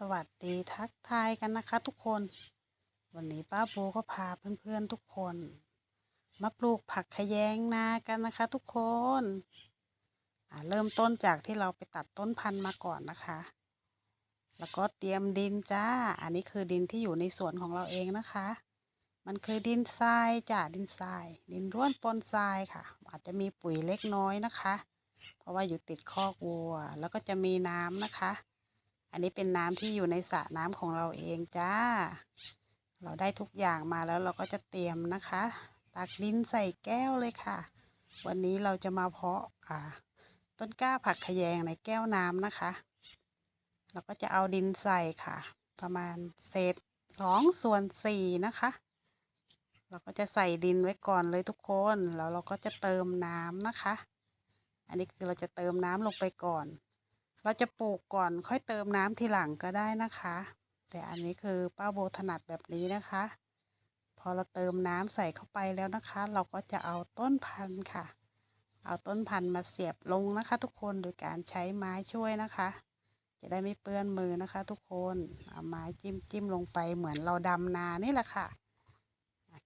สวัสดีทักทายกันนะคะทุกคน วันนี้ป้าโบก็พาเพื่อนๆทุกคน มาปลูกผักขยงนากันนะคะทุกคนเริ่มต้นจากที่เราไปตัดต้นพันธุ์มาก่อนนะคะ แล้วก็เตรียมดินจ้า อันนี้คือดินที่อยู่ในสวนของเราเองนะคะ มันคือดินทรายจ้าดินทราย ดินร่วนปนทรายค่ะ อาจจะมีปุ๋ยเล็กน้อยนะคะ เพราะว่าอยู่ติดคอกวัว แล้วก็จะมีน้ำนะคะ อันนี้เป็นน้ำที่อยู่ในสระน้ำของเราเองจ้า เราได้ทุกอย่างมาแล้วเราก็จะเตรียมนะคะ ตักดินใส่แก้วเลยค่ะ วันนี้เราจะมาเพาะอ่าต้นกล้าผักขยงในแก้วน้ำนะคะ เราก็จะเอาดินใส่ค่ะ ประมาณเศษสองส่วนสี่นะคะ เราก็จะใส่ดินไว้ก่อนเลยทุกคน แล้วเราก็จะเติมน้ำนะคะ อันนี้คือเราจะเติมน้ำลงไปก่อน เราจะปลูกก่อนค่อยเติมน้ำทีหลังก็ได้นะคะ แต่อันนี้คือป้าโบถนัดแบบนี้นะคะ พอเราเติมน้ำใส่เข้าไปแล้วนะคะ เราก็จะเอาต้นพันธุ์ค่ะ เอาต้นพันธุ์มาเสียบลงนะคะ ทุกคนโดยการใช้ไม้ช่วยนะคะ จะได้ไม่เปื้อนมือนะคะ ทุกคนเอาไม้จิ้มจิ้มลงไปเหมือนเราดำนานี่แหละค่ะ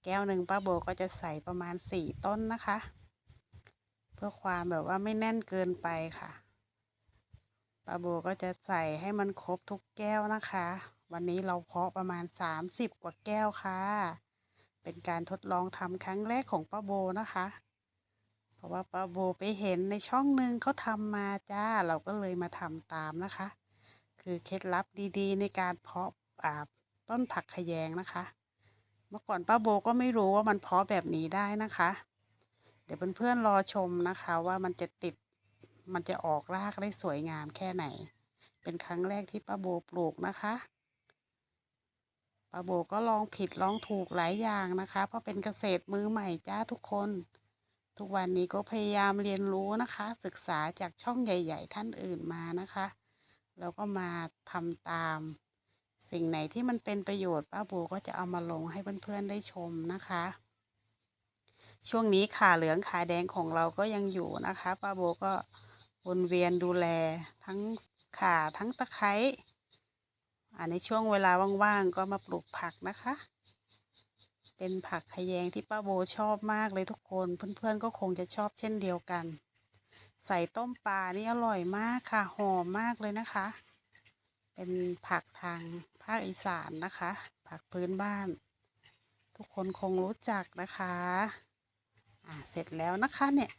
แก้วหนึ่งป้าโบก็จะใส่ประมาณสี่ต้นนะคะ เพื่อความแบบว่าไม่แน่นเกินไปค่ะ ป้าโบก็จะใส่ให้มันครบทุกแก้วนะคะ วันนี้เราเพาะประมาณ 30 กว่าแก้วค่ะ เป็นการทดลองทำครั้งแรกของป้าโบนะคะ เพราะว่าป้าโบไปเห็นในช่องหนึ่งเขาทำมาจ้า เราก็เลยมาทำตามนะคะ คือเคล็ดลับดีๆ ในการเพาะาต้นผักขยงนะคะ เมื่อก่อนป้าโบก็ไม่รู้ว่ามันเพาะแบบนี้ได้นะคะ เดี๋ยวเพื่อนๆรอชมนะคะว่ามันจะติด มันจะออกรากได้สวยงามแค่ไหน เป็นครั้งแรกที่ป้าโบปลูกนะคะป้าโบก็ลองผิดลองถูกหลายอย่างนะคะ เพราะเป็นเกษตรมือใหม่จ้าทุกคน ทุกวันนี้ก็พยายามเรียนรู้นะคะ ศึกษาจากช่องใหญ่ ๆ ท่านอื่นมานะคะ แล้วก็มาทำตาม สิ่งไหนที่มันเป็นประโยชน์ป้าโบก็จะเอามาลงให้เพื่อนๆได้ชมนะคะ ช่วงนี้ขาเหลืองขาแดงของเราก็ยังอยู่นะคะป้าโบก็ วนเวียนดูแลทั้งข่าทั้งตะไคร้อันในช่วงเวลาว่างๆก็มาปลูกผักนะคะ เป็นผักขยงที่ป้าโบชอบมากเลยทุกคน เพื่อนๆก็คงจะชอบเช่นเดียวกัน ใส่ต้มปลานี่อร่อยมากค่ะ หอมมากเลยนะคะ เป็นผักทางภาคอีสานนะคะ ผักพื้นบ้าน ทุกคนคงรู้จักนะคะ อ่าเสร็จแล้วนะคะเนี่ย